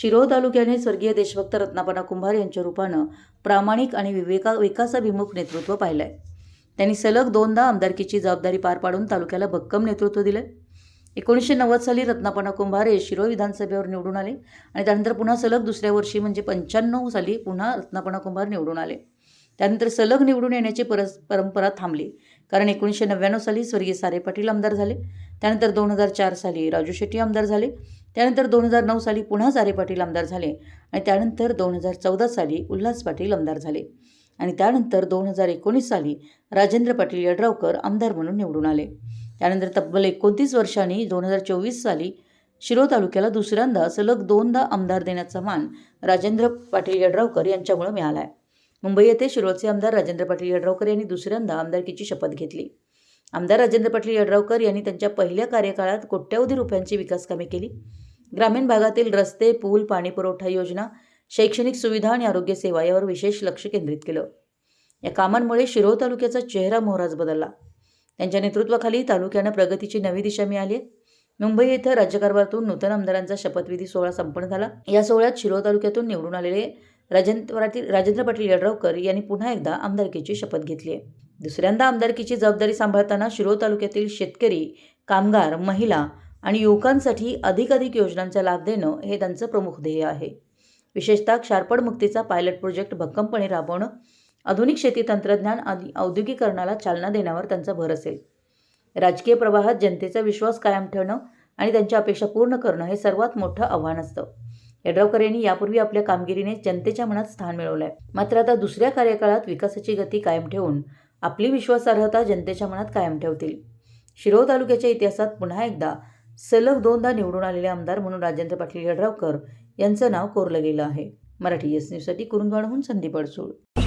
शिरोळ तालुक्याने स्वर्गीय देशभक्त रत्नापना कुंभार यांच्या रूपानं प्रामाणिक आणि विवेका विकासाभिमुख नेतृत्व आहे त्यांनी सलग दोनदा आमदारकीची जबाबदारी पार पाडून तालुक्याला भक्कम नेतृत्व दिलं एकोणीसशे नव्वद साली रत्नापना कुंभार हे शिरोळ विधानसभेवर निवडून आले आणि त्यानंतर पुन्हा सलग दुसऱ्या वर्षी म्हणजे पंच्याण्णव साली पुन्हा रत्नापना कुंभार निवडून आले. त्यानंतर सलग निवडून येण्याची परस परंपरा थांबली कारण एकोणीसशे नव्याण्णव साली स्वर्गीय सारे पाटील आमदार झाले. त्यानंतर दोन हजार चार साली राजू शेट्टी आमदार झाले. त्यानंतर दोन हजार नऊ साली पुन्हा सारे पाटील आमदार झाले आणि त्यानंतर दोन हजार चौदा साली उल्हास पाटील आमदार झाले. आणि त्यानंतर दोन हजार एकोणीस साली राजेंद्र पाटील यड्रावकर आमदार म्हणून निवडून आले. त्यानंतर तब्बल एकोणतीस वर्षांनी दोन हजार चोवीस साली शिरो तालुक्याला दुसऱ्यांदा सलग दोनदा आमदार देण्याचा मान राजेंद्र पाटील यड्रावकर यांच्यामुळे मिळाला आहे मुंबई येथे शिरोळचे आमदार राजेंद्र पाटील यड्रावकर यांनी दुसऱ्यांदा आमदारकीची शपथ घेतली. आमदार राजेंद्र पाटील यड्रावकर यांनी त्यांच्या पहिल्या कार्यकाळात कोट्यवधी रुपयांची विकास कामे केली. ग्रामीण भागातील रस्ते पूल पाणीपुरवठा योजना शैक्षणिक सुविधा आणि आरोग्य सेवा यावर विशेष लक्ष केंद्रित केलं. या कामांमुळे शिरोळ तालुक्याचा चेहरा मोहराज बदलला. त्यांच्या नेतृत्वाखाली तालुक्यानं प्रगतीची नवी दिशा मिळाली आहे. मुंबई येथे राज्यकारभारातून नूतन आमदारांचा शपथविधी सोहळा संपन्न झाला. या सोहळ्यात शिरोळ तालुक्यातून निवडून आलेले राजेंद्र पाटील राजेंद्र पाटील यड्रावकर यांनी पुन्हा एकदा आमदारकीची शपथ घेतली आहे. दुसऱ्यांदा आमदारकीची जबाबदारी सांभाळताना शिरोळ तालुक्यातील शेतकरी कामगार महिला आणि युवकांसाठी अधिकाधिक योजनांचा लाभ देणं हे त्यांचं प्रमुख ध्येय आहे. विशेषतः क्षारपड मुक्तीचा पायलट प्रोजेक्ट भक्कमपणे राबवणं आधुनिक शेती तंत्रज्ञान आणि औद्योगिकरणाला चालना देण्यावर त्यांचा भर असेल. राजकीय प्रवाहात जनतेचा विश्वास कायम ठेवणं आणि त्यांच्या अपेक्षा पूर्ण करणं हे सर्वात मोठं आव्हान असतं. यड्रावकर यांनी यापूर्वी आपल्या कामगिरीने जनतेच्या मनात स्थान मिळवलं आहे मात्र आता दुसऱ्या कार्यकाळात विकासाची गती कायम ठेवून आपली विश्वासार्हता जनतेच्या मनात कायम ठेवतील. शिरोळ तालुक्याच्या इतिहासात पुन्हा एकदा सलग दोनदा निवडून आलेले आमदार म्हणून राजेंद्र पाटील यड्रावकर यांचं नाव कोरलं गेलं आहे. मराठी एस न्यूजसाठी कुरुंदवाडहून संदीप अडसूळ.